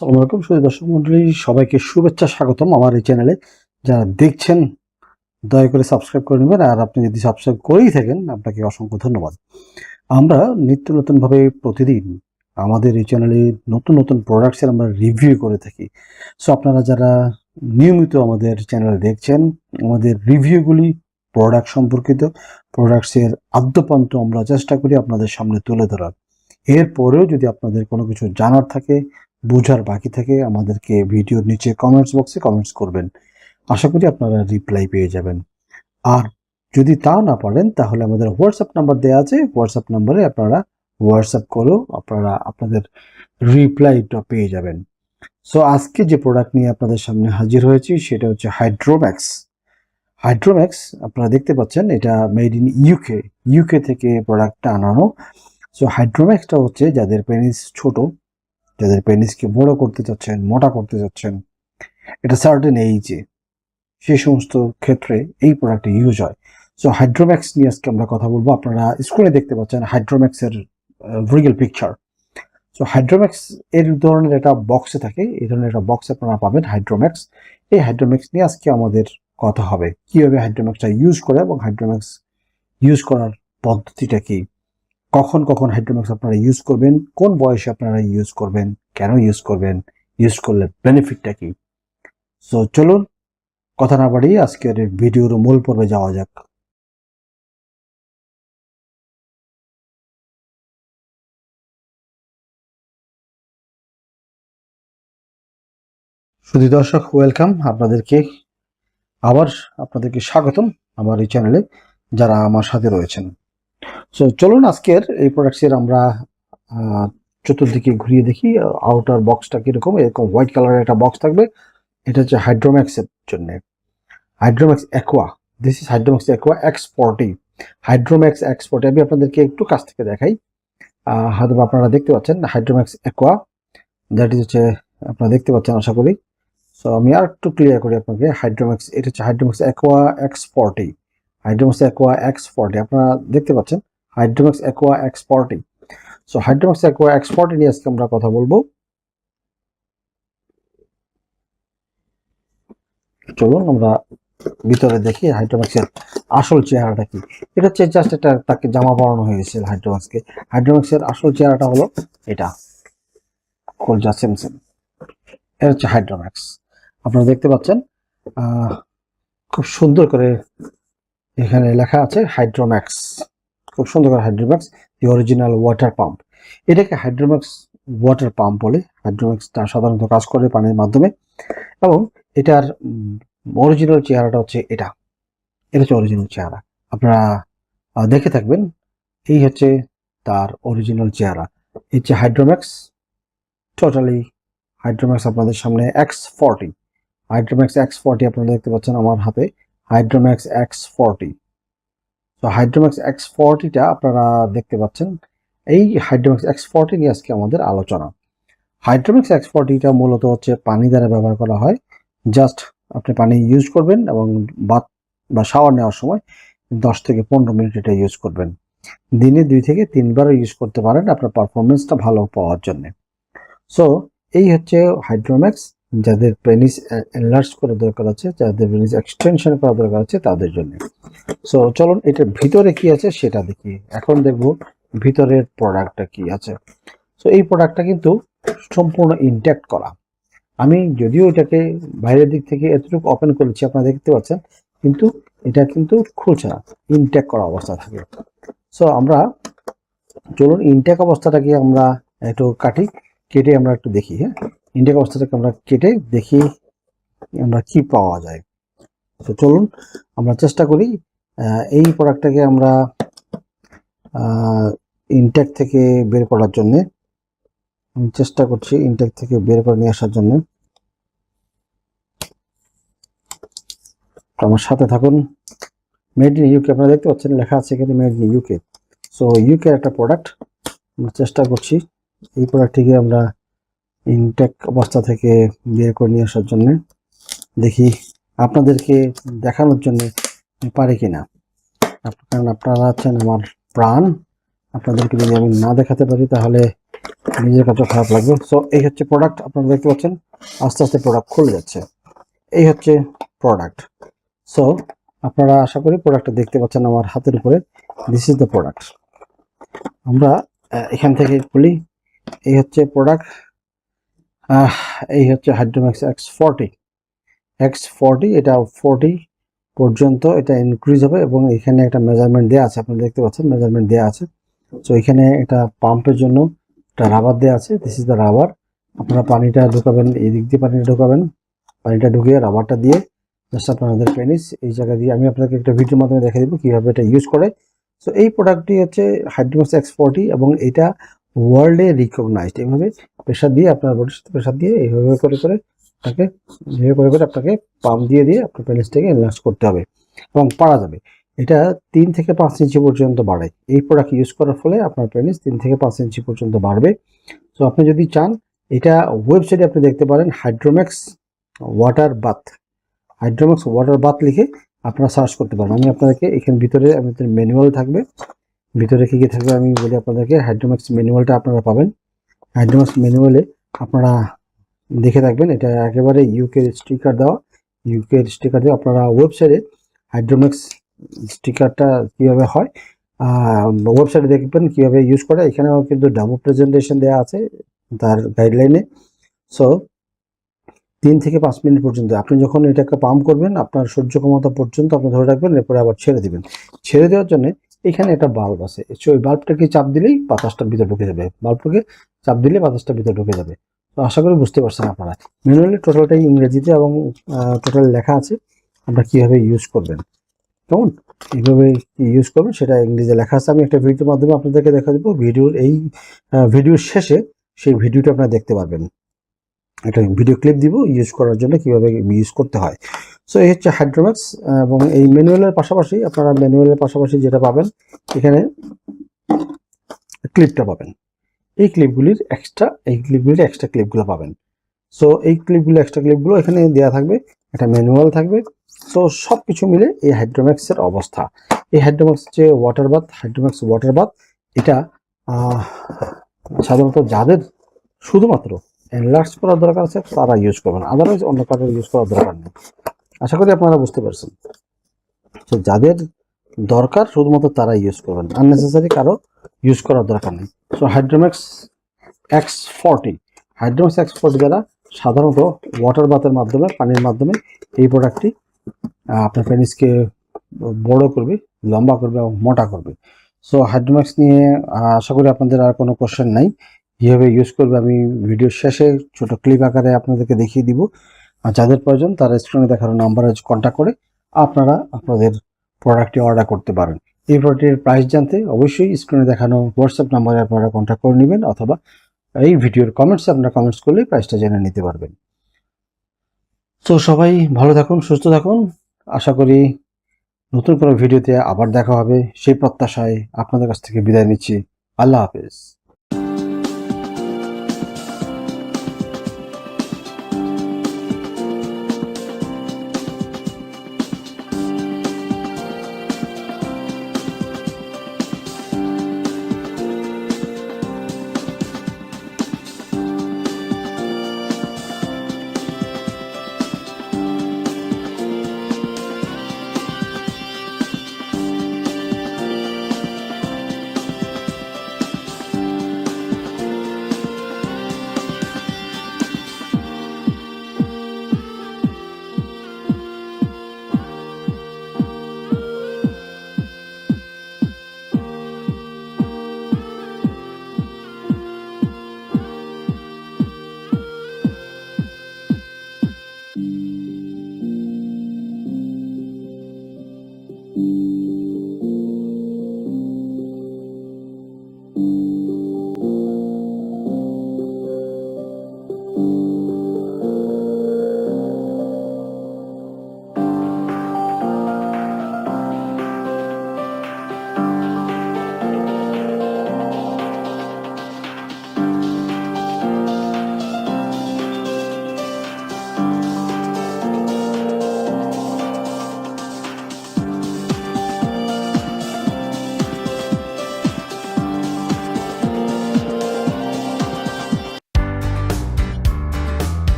আসসালামু আলাইকুম শুধু দর্শক মন্ডলী, সবাইকে শুভেচ্ছা, স্বাগতম আমার এই চ্যানেলে যারা দেখছেন, দয়া করে সাবস্ক্রাইব করে নেবেন, আর আপনি যদি সাবস্ক্রাইব করেই থাকেন, আপনাকে অসংখ্য ধন্যবাদ। আমরা নিত্য নতুনভাবে প্রতিদিন আমাদের এই চ্যানেলে নতুন নতুন প্রোডাক্টসের আমরা রিভিউ করে থাকি। সো আপনারা যারা নিয়মিত আমাদের চ্যানেলে দেখছেন, আমাদের রিভিউগুলি প্রোডাক্ট সম্পর্কিত প্রোডাক্টসের আদ্যপান্ত আমরা চেষ্টা করি আপনাদের সামনে তুলে ধরার। এরপরেও যদি আপনাদের কোনো কিছু জানার থাকে বোঝার বাকি থাকে, আমাদেরকে ভিডিওর নিচে কমেন্টস বক্সে কমেন্টস করবেন। আশা করি আপনারা রিপ্লাই পেয়ে যাবেন। আর যদি তা না পারেন, তাহলে আমাদের হোয়াটসঅ্যাপ নাম্বার দেওয়া আছে। হোয়াটসঅ্যাপ নাম্বারে আপনারা হোয়াটসঅ্যাপ করেও আপনারা আপনাদের রিপ্লাইটা পেয়ে যাবেন। সো আজকে যে প্রোডাক্ট নিয়ে আপনাদের সামনে হাজির হয়েছি, সেটা হচ্ছে হাইড্রোম্যাক্স হাইড্রোম্যাক্স আপনারা দেখতে পাচ্ছেন, এটা মেড ইন ইউকে ইউকে থেকে প্রোডাক্টটা আনানো। সো হাইড্রোম্যাক্সটা হচ্ছে যাদের পেনিস ছোট যাদের পেনিসকে বড় করতে চাচ্ছেন, মোটা করতে চাচ্ছেন, এটা সার্টেন এইজে সেই সমস্ত ক্ষেত্রে এই প্রোডাক্টটি ইউজ হয়। সো হাইড্রোম্যাক্স নিয়ে আজকে আমরা কথা বলব। আপনারা স্ক্রিনে দেখতে পাচ্ছেন হাইড্রোম্যাক্সের রিগেল পিকচার সো হাইড্রোম্যাক্স এর ধরনের একটা বক্সে থাকে। এই ধরনের একটা বক্স আপনারা পাবেন হাইড্রোম্যাক্স এই হাইড্রোম্যাক্স নিয়ে আজকে আমাদের কথা হবে। কীভাবে হাইড্রোম্যাক্সটা ইউজ করে এবং হাইড্রোম্যাক্স ইউজ করার পদ্ধতিটা কি? কখন কখন হাইড্রোম্যাক্স আপনারা ইউজ করবেন, কোন বয়সে আপনারা ইউজ করবেন, কেন ইউজ করবেন ইউজ করলে বেনিফিটটা কি? সো চলুন কথা না বাড়িয়ে আজকের ভিডিওর মূল পর্বে যাওয়া যাক। শুধু দর্শক ওয়েলকাম আপনাদেরকে। আবার আপনাদেরকে স্বাগতম আমার এই চ্যানেলে যারা আমার সাথে রয়েছেন। সো চলুন আজকের এই প্রোডাক্টসের আমরা চতুর্দিকে ঘুরিয়ে দেখি আউটার বক্সটা কীরকম? এরকম হোয়াইট কালারের একটা বক্স থাকবে। এটা হচ্ছে হাইড্রোম্যাক্সের জন্য। Hydromax aqua this is Hydromax aqua X forty Hydromax X forty আমি আপনাদেরকে একটু কাছ থেকে দেখাই। হয়তো আপনারা দেখতে পাচ্ছেন হাইড্রোম্যাক্স অ্যাকোয়া দ্যাট ইজ হচ্ছে, আপনারা দেখতে পাচ্ছেন আশা করি। সো আমি আর একটু ক্লিয়ার করি আপনাকে। হাইড্রোম্যাক্স এটা হচ্ছে Hydromax aqua X forty Hydromax aqua X forty আপনারা দেখতে পাচ্ছেন। Hydromax aqua exporting so Hydromax aqua X forty নিয়ে আজকে আমরা কথা বলব। চলুন আমরা ভিতরে দেখি হাইড্রোম্যাক্সের আসল চেহারাটা কি। এটা হচ্ছে জাস্ট এটা তাকে জামা পরানো হয়েছে হাইড্রোম্যাক্সকে হাইড্রোম্যাক্সের আসল চেহারাটা হলো এটা। কলজা সেম সেম এটা হচ্ছে হাইড্রোম্যাক্স আপনারা দেখতে পাচ্ছেন খুব সুন্দর করে এখানে লেখা আছে হাইড্রোম্যাক্স খুব সুন্দর করে Hydromax the original water pump এটাকে হাইড্রোম্যাক্স ওয়াটার পাম্প বলে। হাইড্রোম্যাক্সটা সাধারণত কাজ করে পানির মাধ্যমে। এবং এটার অরিজিনাল চেহারাটা হচ্ছে এটা। এটা হচ্ছে অরিজিনাল চেহারা। আপনারা দেখে থাকবেন, এই হচ্ছে তার অরিজিনাল চেহারা। এই হচ্ছে হাইড্রোম্যাক্স টোটালি হাইড্রোম্যাক্স আপনাদের সামনে X forty Hydromax X forty আপনারা দেখতে পাচ্ছেন আমার হাতে। হাইড্রোম্যাক্স এক্স ফর্টি তো হাইড্রোম্যাক্স এক্স ফর্টিটা আপনারা দেখতে পাচ্ছেন। এই হাইড্রোম্যাক্স এক্স ফর্টি নিয়ে আজকে আমাদের আলোচনা। হাইড্রোম্যাক্স এক্স ফর্টিটা মূলত হচ্ছে পানি দ্বারা ব্যবহার করা হয়। জাস্ট আপনি পানি ইউজ করবেন এবং বাথ বা শাওয়ার নেওয়ার সময় দশ থেকে পনেরো মিনিট এটা ইউজ করবেন। দিনে দুই থেকে তিনবারও ইউজ করতে পারেন আপনার পারফরমেন্সটা ভালো পাওয়ার জন্য। সো এই হচ্ছে হাইড্রোম্যাক্স যাদের পেনিস এনলার্জ করে দরকার আছে, যাদের পেনিস এক্সটেনশন করা দরকার আছে, তাদের জন্য। সো চলুন, এটার ভিতরে কি আছে সেটা দেখি। এখন দেখব ভিতরের প্রোডাক্টটা কি আছে। সো এই প্রোডাক্টটা কিন্তু সম্পূর্ণ ইনট্যাক্ট করা। আমি যদিও এটাকে বাইরের দিক থেকে এতটুকু ওপেন করেছি, আপনারা দেখতে পাচ্ছেন, কিন্তু এটা কিন্তু খুলছে না ইনট্যাক্ট করা অবস্থা থাকে। সো আমরা চলুন ইনট্যাক অবস্থাটাকে আমরা একটু কাটি, কেটে আমরা একটু দেখি হ্যাঁ? ইনটেক অবস্থাটাকে আমরা কেটে দেখি আমরা কি পাওয়া যায়। তো চলুন, আমরা চেষ্টা করি এই প্রোডাক্টটাকে আমরা ইনটেক থেকে বের করার জন্য, আমি চেষ্টা করছি ইনটেক থেকে বের করে নিয়ে আসার জন্য। আমার সাথে থাকুন। মেড ইন ইউকে আপনারা দেখতে পাচ্ছেন, লেখা আছে এখানে made in UK so UK একটা প্রোডাক্ট আমরা চেষ্টা করছি, এই প্রোডাক্টটিকে আমরা ইনটেক অবস্থা থেকে বের করে নিয়ে আসার জন্য দেখি আপনাদেরকে দেখানোর জন্য পারি কিনা। আপ- কারণ আপনারা আছেন আমার প্রাণ। আপনাদেরকে যদি আমি না দেখাতে পারি তাহলে নিজের কাছে খারাপ লাগবে। সো এই হচ্ছে প্রোডাক্ট আপনারা দেখতে পাচ্ছেন, আস্তে আস্তে প্রোডাক্ট খুলে যাচ্ছে। এই হচ্ছে প্রোডাক্ট সো আপনারা আশা করি প্রোডাক্টটা দেখতে পাচ্ছেন আমার হাতের উপরে। দিস ইজ দ্য প্রোডাক্ট আমরা এখান থেকে খুলি। এই হচ্ছে প্রোডাক্ট এই হচ্ছে Hydromax X forty X forty এটা ফর্টি পর্যন্ত এটা ইনক্রিজ হবে এবং এখানে একটা মেজারমেন্ট দেওয়া আছে, আপনারা দেখতে পাচ্ছেন মেজারমেন্ট দেওয়া আছে। তো এখানে একটা পাম্পের জন্য একটা রাবার দেওয়া আছে দিস ইজ দ্য রাবার আপনারা পানিটা ঢুকাবেন, এই দিক দিয়ে পানিটা ঢুকাবেন, পানিটা ঢুকিয়ে রাবারটা দিয়ে জাস্ট আপনাদের পেনিস এই জায়গা দিয়ে আমি আপনাকে একটা ভিডিওর মাধ্যমে দেখে দিব কীভাবে এটা ইউজ করে। সো এই প্রোডাক্টটি হচ্ছে হাইড্রোমাক্স এক্স ফোরটি এবং এটা ওয়ার্ল্ডে রিকগনাইজড এইভাবে প্রেশার দিয়ে আপনার বডির সাথে প্রেশার দিয়ে এইভাবে করে করে আপনাকে এইভাবে করে করে আপনাকে পাম্প দিয়ে দিয়ে আপনার পেনিসটাকে এনলার্জ করতে হবে এবং পারা যাবে। এটা তিন থেকে পাঁচ ইঞ্চি পর্যন্ত বাড়ে এই প্রোডাক্ট ইউজ করার ফলে আপনার পেনিস তিন থেকে পাঁচ ইঞ্চি পর্যন্ত বাড়বে। তো আপনি যদি চান, এটা ওয়েবসাইটে আপনি দেখতে পারেন Hydromax water bath Hydromax water bath লিখে আপনারা সার্চ করতে পারেন। আমি আপনাদেরকে এখানে ভিতরে, আমাদের ম্যানুয়াল থাকবে। ভিতরে কী কী থাকবে আমি বলি আপনাদেরকে। হাইড্রোম্যাক্স ম্যানুয়ালটা আপনারা পাবেন। হাইড্রোম্যাক্স ম্যানুয়ালে আপনারা দেখে থাকবেন। এটা একেবারে ইউকে স্টিকার দেওয়া। ইউকে স্টিকার দেওয়া আপনারা ওয়েবসাইটে হাইড্রোম্যাক্স স্টিকারটা কীভাবে হয় ওয়েবসাইটে দেখবেন কীভাবে ইউজ করে। এখানেও কিন্তু ডাবো প্রেজেন্টেশন দেওয়া আছে তার গাইডলাইনে সো তিন থেকে পাঁচ মিনিট পর্যন্ত। আপনি যখন এটাকে পাম্প করবেন, আপনার সহ্য ক্ষমতা পর্যন্ত আপনি ধরে রাখবেন, এরপরে আবার ছেড়ে দিবেন। ছেড়ে দেওয়ার জন্য এখানে একটা বাল্ব আছে। ওই বাল্বটাকে চাপ দিলেই বাতাসটার ভিতরে ঢুকে যাবে। বাল্বটাকে চাপ দিলে বাতাসটার ভিতরে ঢুকে যাবে। তো আশা করি বুঝতে পারছেন আপনারা। ম্যানুয়ালি টোটালটাই ইংরেজিতে এবং টোটাল লেখা আছে। আপনারা কীভাবে ইউজ করবেন? কেমন? কীভাবে ইউজ করবেন? সেটা ইংরেজিতে লেখা আছে। আমি একটা ভিডিওর মাধ্যমে আপনাদেরকে দেখা দেবো। ভিডিওর এই ভিডিওর শেষে সেই ভিডিওটা আপনারা দেখতে পারবেন। একটা ভিডিও ক্লিপ দিব। ইউজ করার জন্য কীভাবে ইউজ করতে হয়। সো এই হচ্ছে হাইড্রোম্যাক্স এবং এই ম্যানুয়ালের পাশাপাশি আপনারা ম্যানুয়ালের পাশাপাশি যেটা পাবেন, এখানে ক্লিপটা পাবেন। এই ক্লিপগুলির এক্সট্রা এই ক্লিপগুলির এক্সট্রা ক্লিপগুলো পাবেন। সো এই ক্লিপগুলো এক্সট্রা ক্লিপগুলো এখানে দেওয়া থাকবে, একটা ম্যানুয়াল থাকবে। সো সব কিছু মিলে এই হাইড্রোম্যাক্সের অবস্থা। এই হাইড্রোম্যাক্স যে water bath Hydromax water bath এটা সাধারণত যাদের শুধুমাত্র এনলার্জ করার দরকার আছে, তারা ইউজ করবেন আদারওয়াইজ অন্য কারোর ইউজ করার দরকার নেই। আশা করি আপনারা বুঝতে পারছেন। তো যাদের দরকার, শুধুমাত্র তারা ইউজ করবেন। আননেসেসারি কারও ইউজ করার দরকার নেই। So Hydromax X forty Hydromax X forty দ্বারা সাধারণত ওয়াটার বাথের মাধ্যমে, পানির মাধ্যমে এই প্রোডাক্টটি আপনার পেনিসকে বড় করবে, লম্বা করবে এবং মোটা করবে। সো হাইড্রোম্যাক্স নিয়ে আশা করি আপনাদের আর কোনো কোশ্চেন নাই। কীভাবে ইউজ করবে আমি ভিডিও শেষে ছোট ক্লিপ আকারে আপনাদেরকে দেখিয়ে দিব। যাদের প্রয়োজন তারা স্ক্রিনে দেখানো নাম্বারে কন্ট্যাক্ট করে আপনারা আপনাদের প্রোডাক্টটি অর্ডার করতে পারেন। এই প্রোডাক্টের প্রাইস জানতে অবশ্যই স্ক্রিনে দেখানো হোয়াটসঅ্যাপ নাম্বারে আপনারা কন্ট্যাক্ট করে নেবেন অথবা এই ভিডিওর কমেন্টসে আপনারা কমেন্টস করলে প্রাইসটা জেনে নিতে পারবেন। তো সবাই ভালো থাকুন, সুস্থ থাকুন। আশা করি নতুন কোনো ভিডিওতে আবার দেখা হবে। সেই প্রত্যাশায় আপনাদের কাছ থেকে বিদায় নিচ্ছি। আল্লাহ হাফেজ।